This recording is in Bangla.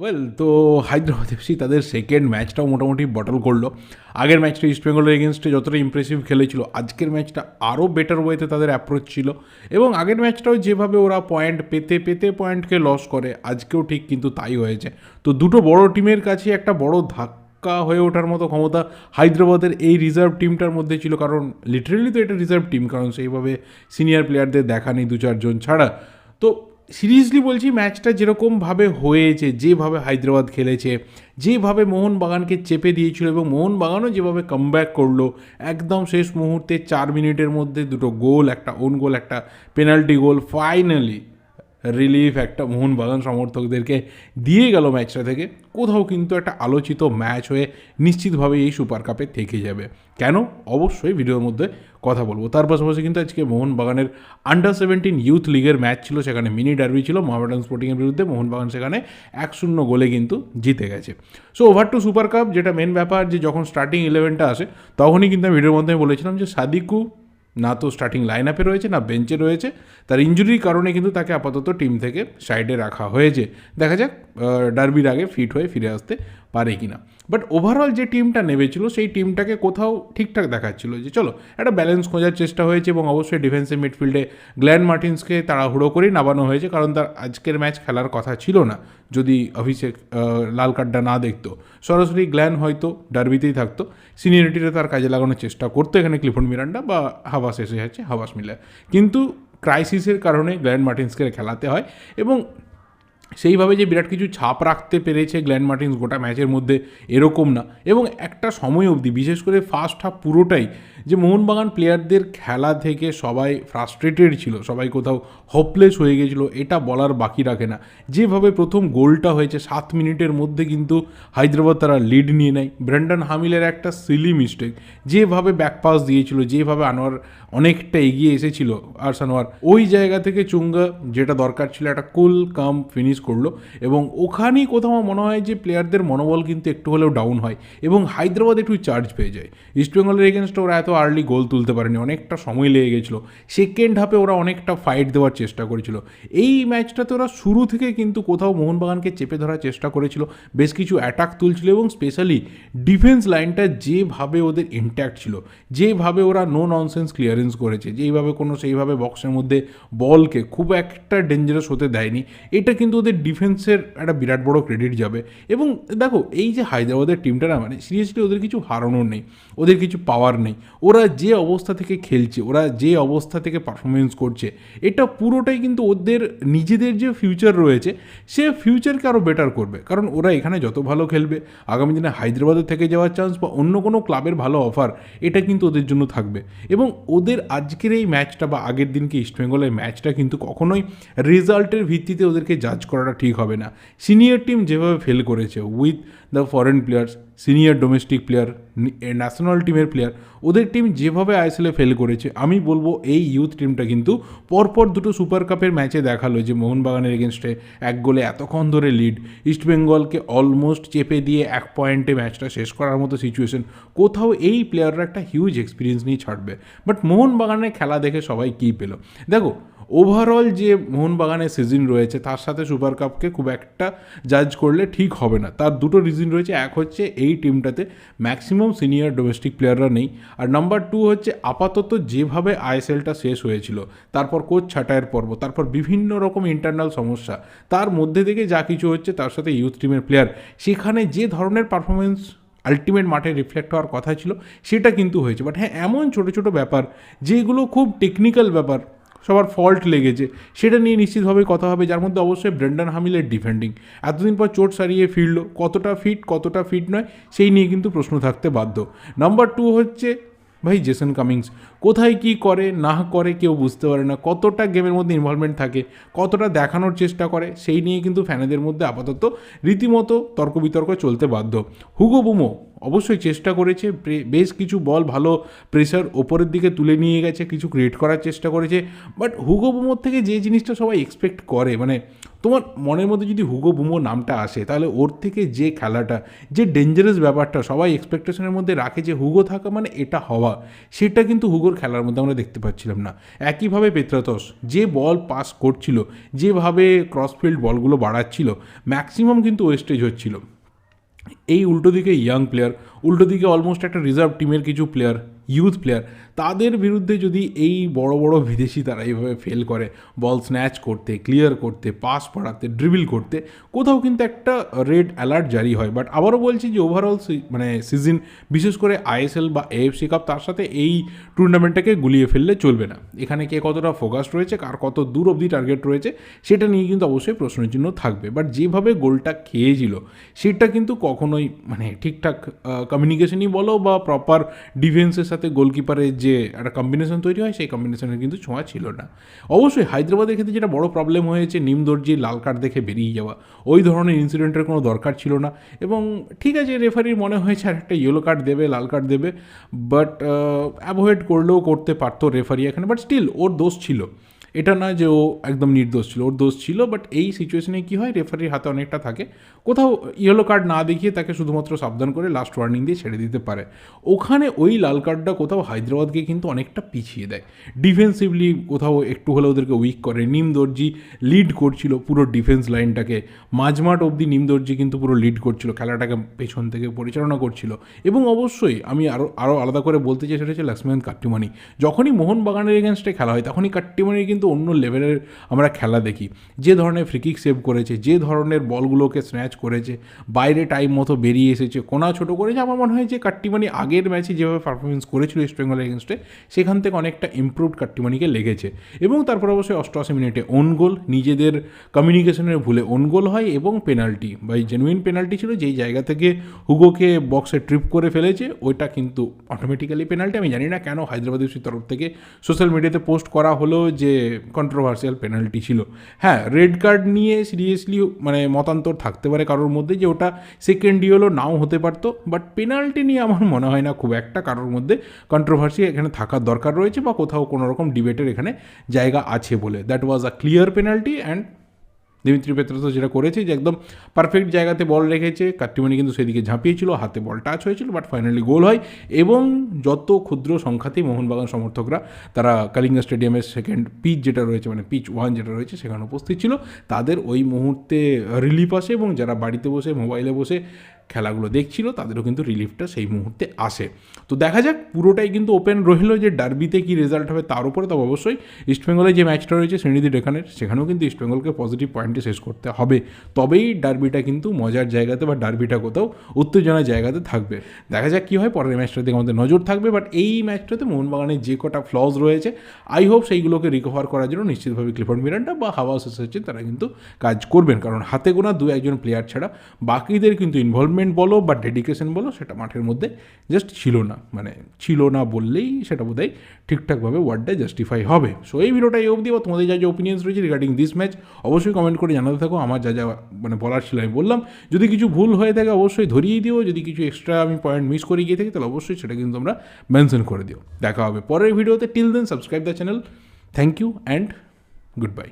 ওয়েল তো হায়দ্রাবাদ এফসি তাদের সেকেন্ড ম্যাচটাও মোটামুটি বটল করল। আগের ম্যাচটা ইস্টবেঙ্গলের এগেনস্টে যতটা ইমপ্রেসিভ খেলেছিল, আজকের ম্যাচটা আরও বেটার ওয়েতে তাদের অ্যাপ্রোচ ছিল। এবং আগের ম্যাচটাও যেভাবে ওরা পয়েন্ট পেতে পেতে পয়েন্টকে লস করে, আজকেও ঠিক কিন্তু তাই হয়েছে। তো দুটো বড় টিমের কাছে একটা বড় ধাক্কা হয়ে ওঠার মতো ক্ষমতা হায়দ্রাবাদের এই রিজার্ভ টিমটার মধ্যে ছিল। কারণ লিটারেলি তো এটা রিজার্ভ টিম কারণ সেইভাবে সিনিয়র প্লেয়ারদের দেখা নেই দু চারজন ছাড়া। তো সিরিয়াসলি বলছি ম্যাচটা যেরকমভাবে হয়েছে, যেভাবে হায়দ্রাবাদ খেলেছে, যেভাবে মোহনবাগানকে চেপে দিয়েছিল এবং মোহনবাগানও যেভাবে কামব্যাক করল, একদম শেষ মুহূর্তে চার মিনিটের মধ্যে দুটো গোল একটা ওন গোল একটা পেনাল্টি গোল ফাইনালি রিলিফ একটা মোহনবাগান সমর্থকদেরকে দিয়ে গেল ম্যাচটা থেকে। কোথাও কিন্তু একটা আলোচিত ম্যাচ হয়ে নিশ্চিতভাবে এই সুপার কাপে থেকে যাবে। কেন? অবশ্যই ভিডিওর মধ্যে কথা বলব। তার পাশাপাশি কিন্তু আজকে মোহনবাগানের আন্ডার সেভেন্টিন ইউথ লিগের ম্যাচ ছিল, সেখানে মিনি ডার্বি ছিল। মোহামেডান স্পোর্টিংয়ের বিরুদ্ধে মোহনবাগান সেখানে এক শূন্য গোলে কিন্তু জিতে গেছে। So over to super cup যেটা মেন ব্যাপার, যে যখন স্টার্টিং ইলেভেনটা আসে, তখনই কিন্তু আমি ভিডিওর মধ্যে বলেছিলাম যে সাদিকু না তো স্টার্টিং লাইন আপে রয়েছে, না বেঞ্চে রয়েছে। তার ইঞ্জুরির কারণে কিন্তু তাকে আপাতত টিম থেকে সাইডে রাখা হয়েছে। দেখা যাক ডার্বির আগে ফিট হয়ে ফিরে আসতে পারে কি না। বাট ওভারঅল যে টিমটা নেমেছিল, সেই টিমটাকে কোথাও ঠিকঠাক দেখাচ্ছিল যে চলো, একটা ব্যালেন্স খোঁজার চেষ্টা হয়েছে এবং অবশ্যই ডিফেন্সিভ মিডফিল্ডে গ্ল্যান মার্টিন্সকে তাড়াহুড়ো করেই নামানো হয়েছে, কারণ তার আজকের ম্যাচ খেলার কথা ছিল না, যদি অভিষেক লাল কার্ডটা না দেখতো। সরাসরি গ্ল্যান হয়তো ডার্বিতেই থাকতো সিনিয়রিটিটা তার কাজে লাগানোর চেষ্টা করতো এখানে ক্লিফন মিরান্ডা বা হাবাস এসে যাচ্ছে হাবাস মিলে। কিন্তু ক্রাইসিসের কারণে গ্ল্যান মার্টিন্সকে খেলাতে হয় এবং সেইভাবে যে বিরাট কিছু ছাপ রাখতে পেরেছে গ্ল্যান মার্টিন্স গোটা ম্যাচের মধ্যে, এরকম না। এবং একটা সময় অবধি, বিশেষ করে ফার্স্ট হাফ পুরোটাই, যে মোহনবাগান প্লেয়ারদের খেলা থেকে সবাই ফ্রাস্ট্রেটেড ছিল, সবাই কোথাও হোপলেস হয়ে গেছিল, এটা বলার বাকি রাখে না। যেভাবে প্রথম গোলটা হয়েছে, সাত মিনিটের মধ্যে কিন্তু হায়দ্রাবাদ তারা লিড নিয়ে নেয়। ব্র্যান্ডন হামিলের একটা সিলি মিস্টেক যেভাবে ব্যাকপাস দিয়েছিল, যেভাবে আনোয়ার অনেকটা এগিয়ে এসেছিল আর সানোয়ার ওই জায়গা থেকে চুঙ্গা, যেটা দরকার ছিল, একটা কুল কাম ফিনিশ করল এবং ওখানেই কোথাও আমার মনে হয় যে প্লেয়ারদের মনোবল কিন্তু একটু হলেও ডাউন হয় এবং হায়দ্রাবাদ একটু চার্জ পেয়ে যায়। ইস্টবেঙ্গলের এগেনস্টে ওরা এত আর্লি গোল তুলতে পারেনি, অনেকটা সময় লেগে গেছিল। সেকেন্ড হাফে ওরা অনেকটা ফাইট দেওয়ার চেষ্টা করেছিল। এই ম্যাচটাতে ওরা শুরু থেকে কিন্তু কোথাও মোহনবাগানকে চেপে ধরার চেষ্টা করেছিল, বেশ কিছু অ্যাটাক তুলছিল এবং স্পেশালি ডিফেন্স লাইনটা যেভাবে ওদের ইন্ট্যাক্ট ছিল, যেভাবে ওরা নো ননসেন্স ক্লিয়ারেন্স করেছে, যেইভাবে কোনো সেইভাবে বক্সের মধ্যে বলকে খুব একটা ডেঞ্জারাস হতে দেয়নি, এটা কিন্তু ওদের ডিফেন্সের একটা বিরাট বড় ক্রেডিট যাবে। এবং দেখো, এই যে হায়দ্রাবাদের টিমটা না মানে সিরিয়াসলি ওদের কিছু হারানোর নেই, ওদের কিছু পাওয়ার নেই। ওরা যে অবস্থা থেকে খেলছে, ওরা যে অবস্থা থেকে পারফরমেন্স করছে, এটা পুরোটাই কিন্তু ওদের নিজেদের যে ফিউচার রয়েছে, সে ফিউচারকে আরও বেটার করবে। কারণ ওরা এখানে যত ভালো খেলবে, আগামী দিনে হায়দ্রাবাদের থেকে যাওয়ার চান্স বা অন্য কোনো ক্লাবের ভালো অফার এটা কিন্তু ওদের জন্য থাকবে। এবং ওদের আজকের এই ম্যাচটা বা আগের দিনকে ইস্টবেঙ্গলের ম্যাচটা কিন্তু কখনোই রেজাল্টের ভিত্তিতে ওদেরকে জাজ করাটা ঠিক হবে না। সিনিয়র টিম যেভাবে ফেল করেছে with the foreign players senior domestic player national টিমের প্লেয়ার ওদের টিম যেভাবে আইএসএলে ফেল করেছে, আমি বলব এই ইউথ টিমটা কিন্তু পরপর দুটো সুপার কাপের ম্যাচে দেখাল যে মোহনবাগানের এগেনস্টে এক গোলে এতক্ষণ ধরে লিড ইস্টবেঙ্গলকে অলমোস্ট চেপে দিয়ে এক পয়েন্টে ম্যাচটা শেষ করার মতো সিচুয়েশন কোথাও এই প্লেয়াররা একটা হিউজ এক্সপিরিয়েন্স নিয়ে ছাড়বে। বাট মোহনবাগানের খেলা দেখে সবাই কী পেল? দেখো ওভারঅল যে মোহনবাগানের সিজন রয়েছে, তার সাথে সুপার কাপকে খুব একটা জাজ করলে ঠিক হবে না। তার দুটো রিজন রয়েছে। এক হচ্ছে এই টিমটাতে ম্যাক্সিমাম সিনিয়র ডোমেস্টিক প্লেয়াররা নেই। আর নাম্বার টু হচ্ছে আপাতত যেভাবে আইএসএলটা শেষ হয়েছিল, তারপর কোচ ছাঁটাইয়ের পর্ব, তারপর বিভিন্ন রকম ইন্টারনাল সমস্যা, তার মধ্যে থেকে যা কিছু হচ্ছে তার সাথে ইউথ টিমের প্লেয়ার সেখানে যে ধরনের পারফরমেন্স আলটিমেট মাঠে রিফ্লেক্ট হওয়ার কথা ছিল, সেটা কিন্তু হয়েছে। বাট হ্যাঁ এমন ছোটো ছোটো ব্যাপার, যেগুলো খুব টেকনিক্যাল ব্যাপার সবার ফল্ট লেগেছে। সেটা নিয়ে নিশ্চিতভাবে কথা হবে। যার মধ্যে অবশ্যই ব্রেন্ডন হামিলের ডিফেন্ডিং এতদিন পর চোট সারিয়ে ফিরলো। কতটা ফিট কতটা ফিট নয়, সেই নিয়ে কিন্তু প্রশ্ন থাকতে বাধ্য। নাম্বার টু হচ্ছে, ভাই জেসন কামিংস কোথায় কি করে, না করে কেউ বুঝতে পারে না। কতটা গেমের মধ্যে ইনভলভমেন্ট থাকে, কতটা দেখানোর চেষ্টা করে, সেই নিয়ে কিন্তু ফ্যানেদের মধ্যে আপাতত রীতিমতো তর্ক বিতর্ক চলতে বাধ্য। হুগো বুমো অবশ্যই চেষ্টা করেছে বেশ কিছু বল ভালো প্রেসার ওপরের দিকে তুলে নিয়ে গেছে, কিছু ক্রিয়েট করার চেষ্টা করেছে বাট হুগো বুমোর থেকে যে জিনিসটা সবাই এক্সপেক্ট করে মানে তোমার মনের মধ্যে যদি হুগো বুমো নামটা আসে, তাহলে ওর থেকে যে খেলাটা, যে ডেঞ্জারাস ব্যাপারটা সবাই এক্সপেকটেশনের মধ্যে রাখে যে হুগো থাকা মানে এটা হওয়া, সেটা কিন্তু হুগোর খেলার মধ্যে আমরা দেখতে পাচ্ছিলাম না। একইভাবে পেত্রাতস যে বল পাস করছিল, যেভাবে ক্রসফিল্ড বলগুলো বাড়াচ্ছিল ম্যাক্সিমাম কিন্তু ওয়েস্টেজ হচ্ছিল। এই উল্টো দিকে ইয়াং প্লেয়ার উল্টো দিকে অলমোস্ট একটা রিজার্ভ টিমের কিছু প্লেয়ার ইউথ প্লেয়ার তাদের বিরুদ্ধে যদি এই বড় বড় বিদেশি তারা এইভাবে ফেল করে বল স্ন্যাচ করতে ক্লিয়ার করতে পাস পড়াতে ড্রিবিল করতে, কোথাও কিন্তু একটা রেড অ্যালার্ট জারি হয়। বাট আবারও বলছি যে ওভারঅল মানে সিজন বিশেষ করে আইএসএল বা এএফসি কাপ তার সাথে এই টুর্নামেন্টটাকে গুলিয়ে ফেললে চলবে না। এখানে কে কতটা ফোকাস রয়েছে, কার কত দূর অবধি টার্গেট রয়েছে, সেটা নিয়ে কিন্তু অবশ্যই প্রশ্নের চিহ্ন থাকবে। বাট যেভাবে গোলটা খেয়েছিল, সেটা কিন্তু কখনোই মানে ঠিকঠাক কমিউনিকেশনই বলো বা প্রপার ডিফেন্সের সাথে গোলকিপারের যে একটা কম্বিনেশন তৈরি হয়, সেই কম্বিনেশনের কিন্তু ছোঁয়া ছিল না। অবশ্যই হায়দ্রাবাদের ক্ষেত্রে যেটা বড় প্রবলেম হয়েছে, নিম দর্জির লাল কার্ড দেখে বেরিয়ে যাওয়া। ওই ধরনের ইনসিডেন্টের কোনো দরকার ছিল না এবং ঠিক আছে রেফারির মনে হয়েছে আর একটা ইয়েলো কার্ড দেবে, লাল কার্ড দেবে বাট অ্যাভয়েড করলেও করতে পারতো রেফারি এখানে বাট স্টিল ওর দোষ ছিল। এটা নয় যে ও একদম নির্দোষ ছিল, ওর দোষ ছিল বাট এই সিচুয়েশনে কী হয়? রেফারির হাতে অনেকটা থাকে। কোথাও ইয়েলো কার্ড না দেখিয়ে তাকে শুধুমাত্র সাবধান করে লাস্ট ওয়ার্নিং দিয়ে ছেড়ে দিতে পারে। ওখানে ওই লাল কার্ডটা কোথাও হায়দ্রাবাদকে কিন্তু অনেকটা পিছিয়ে দেয়। ডিফেন্সিভলি কোথাও একটু হলে ওদেরকে উইক করে। নিম দর্জি লিড করছিল পুরো ডিফেন্স লাইনটাকে মাঝমাঠ অবধি নিম দর্জি কিন্তু পুরো লিড করছিল, খেলাটাকে পেছন থেকে পরিচালনা করছিল। এবং অবশ্যই আমি আরও আরও আলাদা করে বলতে চাই সেটা হচ্ছে লক্ষ্মীকান্ত কাট্টিমানি। যখনই মোহনবাগানের এগেনস্টে খেলা হয়, তখনই কাট্টিমানির কিন্তু অন্য লেভেলের আমরা খেলা দেখি। যে ধরনের ফ্রিকিক সেভ করেছে, যে ধরনের বলগুলোকে স্ন্যাচ করেছে, বাইরে টাইম মতো বেরিয়ে এসেছে, কোনা ছোটো করেছে, আমার মনে হয় যে কাট্টিমানি আগের ম্যাচে যেভাবে পারফরমেন্স করেছিল ইস্ট বেঙ্গল এগেনস্টে সেখান থেকে অনেকটা ইম্প্রুভড কাট্টিমানিকে লেগেছে। এবং তারপর অবশ্যই অষ্টআশি মিনিটে ওন গোল নিজেদের কমিউনিকেশনের ভুলে ওন গোল হয় এবং পেনাল্টি বা জেনুইন পেনাল্টি ছিল, যেই জায়গা থেকে হুগোকে বক্সে ট্রিপ করে ফেলেছে, ওইটা কিন্তু অটোমেটিক্যালি পেনাল্টি আমি জানি না কেন, হায়দ্রাবাদ এফসির তরফ থেকে সোশ্যাল মিডিয়াতে পোস্ট করা হলো যে কন্ট্রোভার্সিয়াল পেনাল্টি ছিল। হ্যাঁ রেড কার্ড নিয়ে সিরিয়াসলি মানে মতান্তর থাকতে পারে কারোর মধ্যে যে ওটা সেকেন্ড ইয়েলো নাও হতে পারতো। বাট পেনাল্টি নিয়ে আমার মনে হয় না খুব একটা কারোর মধ্যে কন্ট্রোভার্সি এখানে থাকার দরকার রয়েছে বা কোথাও কোনোরকম ডিবেটের এখানে জায়গা আছে বলে। That was a clear penalty and Dimitri Petra যেটা করেছে যে একদম পারফেক্ট জায়গাতে বল রেখেছে। কাট্টিমানি কিন্তু সেদিকে ঝাঁপিয়েছিল, হাতে বল টাচ হয়েছিল বাট ফাইনালি গোল হয়। এবং যত ক্ষুদ্র সংখ্যাতেই মোহনবাগান সমর্থকরা, তারা কালিঙ্গা স্টেডিয়ামের সেকেন্ড পিচ যেটা রয়েছে মানে পিচ ওয়ান যেটা রয়েছে, সেখানে উপস্থিত ছিল। তাদের ওই মুহূর্তে রিলিফ আসে এবং যারা বাড়িতে বসে মোবাইলে বসে খেলাগুলো দেখছিল, তাদেরও কিন্তু রিলিফটা সেই মুহূর্তে আসে। তো দেখা যাক, পুরোটাই কিন্তু ওপেন রইল যে ডার্বিতে কী রেজাল্ট হবে তার উপরে। তবে অবশ্যই ইস্টবেঙ্গলে যে ম্যাচটা রয়েছে শ্রেণীদি ডেকানের সেখানেও কিন্তু ইস্টবেঙ্গলকে পজিটিভ পয়েন্টে শেষ করতে হবে। তবেই ডার্বিটা কিন্তু মজার জায়গাতে বা ডার্বিটা কোথাও উত্তেজনার জায়গাতে থাকবে। দেখা যাক কী হয়, পরের ম্যাচটার দিকে আমাদের নজর থাকবে। বাট এই ম্যাচটাতে মোহনবাগানের যে কটা ফ্লজ রয়েছে আই হোপ সেইগুলোকে রিকভার করার জন্য নিশ্চিতভাবে ক্লিফোর্ড মিরান্ডা বা হাওয়া অ্যাসোসিয়েশন তারা কিন্তু কাজ করবেন। কারণ হাতে গোনা দু একজন প্লেয়ার ছাড়া বাকিদের কিন্তু ইনভলভমেন্ট বলো বা ডেডিকেশন বলো, সেটা মাঠের মধ্যে জাস্ট ছিল না। মানে ছিল না বললেই সেটা বোধহয় ঠিকঠাকভাবে ওয়ার্ডটা জাস্টিফাই হবে। সো এই ভিডিওটা এই অবধি বা তোমাদের যা যা ওপিনিয়ন্স রয়েছে রিগার্ডিং দিস ম্যাচ অবশ্যই কমেন্ট করে জানাতে থাকো। আমার যা যা মানে বলার ছিল আমি বললাম। যদি কিছু ভুল হয়ে থাকে অবশ্যই ধরিয়ে দিও। যদি কিছু এক্সট্রা আমি পয়েন্ট মিস করে গিয়ে থাকি, তাহলে অবশ্যই সেটা কিন্তু তোমরা মেনশন করে দিও। দেখা হবে পরের ভিডিওতে till then subscribe the channel thank you and good bye